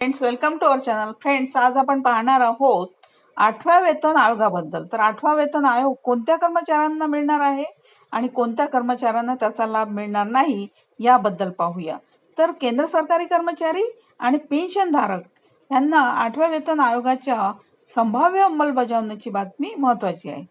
Friends welcome to our channel friends आज आपण पाहणार आहोत आठव्या वेतन आयोगाबद्दल. तर आठवा वेतन आयोग कोणत्या कर्मचाऱ्यांना मिळणार आहे आणि कोणत्या कर्मचाऱ्यांना त्याचा लाभ मिळणार नाही याबद्दल पाहूया. तर केंद्र सरकारी कर्मचारी आणि पेन्शनधारक यांना आठव्या वेतन आयोगाच्या संभाव्य अंमलबजावणीची बातमी महत्वाची आहे.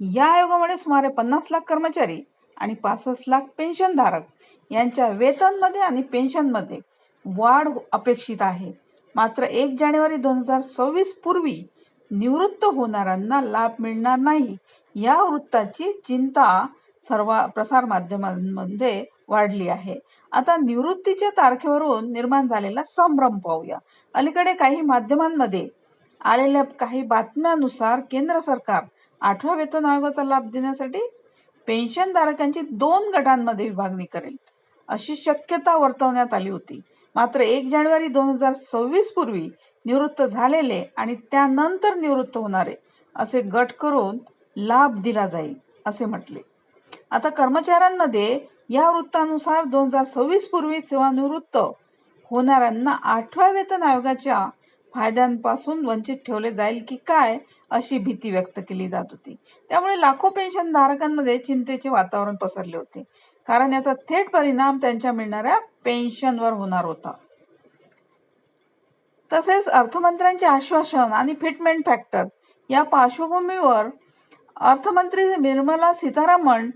या आयोगामुळे सुमारे पन्नास लाख कर्मचारी आणि पासष्ट लाख पेन्शनधारक यांच्या वेतनमध्ये आणि पेन्शनमध्ये वाढ अपेक्षित आहे. मात्र एक जानेवारी दोन हजार सव्वीस पूर्वी निवृत्त होणाऱ्यांना लाभ मिळणार नाही. या वृत्ताची चिंता सर्व प्रसार माध्यमांमध्ये वाढली आहे. आता निवृत्तीच्या तारखेवरून निर्माण झालेला संभ्रम पाहूया. अलीकडे काही माध्यमांमध्ये आलेल्या काही बातम्यानुसार केंद्र सरकार आठव्या वेतन आयोगाचा लाभ देण्यासाठी पेन्शनधारकांची दोन गटांमध्ये विभागणी करेल अशी शक्यता वर्तवण्यात आली होती. मात्र एक जानेवारी दोन हजार सव्वीस पूर्वी निवृत्त झालेले आणि त्यानंतर निवृत्त होणारे असे गट करून लाभ दिला जाईल असे म्हटले. आता कर्मचाऱ्यांमध्ये या वृत्तानुसार दोन हजार सव्वीस पूर्वी सेवानिवृत्त होणाऱ्यांना आठव्या वेतन आयोगाच्या फायद्यांपासून वंचित ठेवले जाईल की काय अशी भीती व्यक्त केली जात होती. त्यामुळे लाखो पेन्शन धारकांमध्ये चिंतेचे वातावरण पसरले होते. कारण याचा थेट परिणाम त्यांच्या मिळणाऱ्या पेन्शनवर होणार होता. तसेच अर्थमंत्र्यांचे आश्वासन आणि फिटमेंट फॅक्टर या पार्श्वभूमीवर अर्थमंत्री निर्मला सीतारामन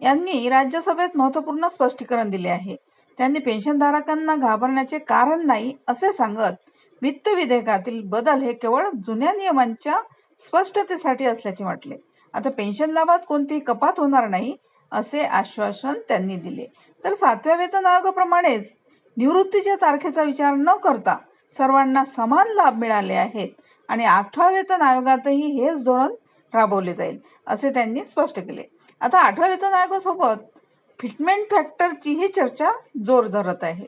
यांनी राज्यसभेत महत्त्वपूर्ण स्पष्टीकरण दिले आहे. त्यांनी पेन्शनधारकांना घाबरण्याचे कारण नाही असे सांगत वित्त विधेयकातील बदल हे केवळ जुन्या नियमांच्या स्पष्टतेसाठी असल्याचे म्हटले आता पेन्शन लाभात कोणतीही कपात होणार नाही असे आश्वासन त्यांनी दिले. तर सातव्या वेतन आयोगाप्रमाणेच निवृत्तीच्या तारखेचा विचार न करता सर्वांना समान लाभ मिळाले आहेत आणि आठव्या वेतन आयोगातही हेच धोरण राबवले जाईल असे त्यांनी स्पष्ट केले. आता आठव्या वेतन आयोगासोबत फिटमेंट फॅक्टरचीही चर्चा जोर धरत आहे.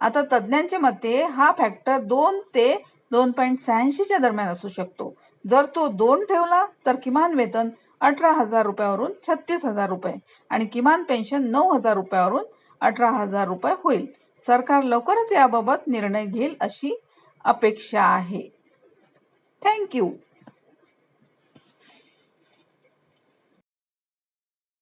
आता तज्ज्ञांच्या मते हा फॅक्टर दोन ते दोन पॉईंट शहाऐंशीच्या दरम्यान असू शकतो. जर तो दोन ठेवला तर किमान वेतन अठरा हजार रुपयावरून छत्तीस हजार रुपये आणि किमान पेन्शन नऊ हजार रुपयावरून अठरा हजार रुपये होईल. सरकार लवकरच याबाबत निर्णय घेईल अशी अपेक्षा आहे. थँक्यू.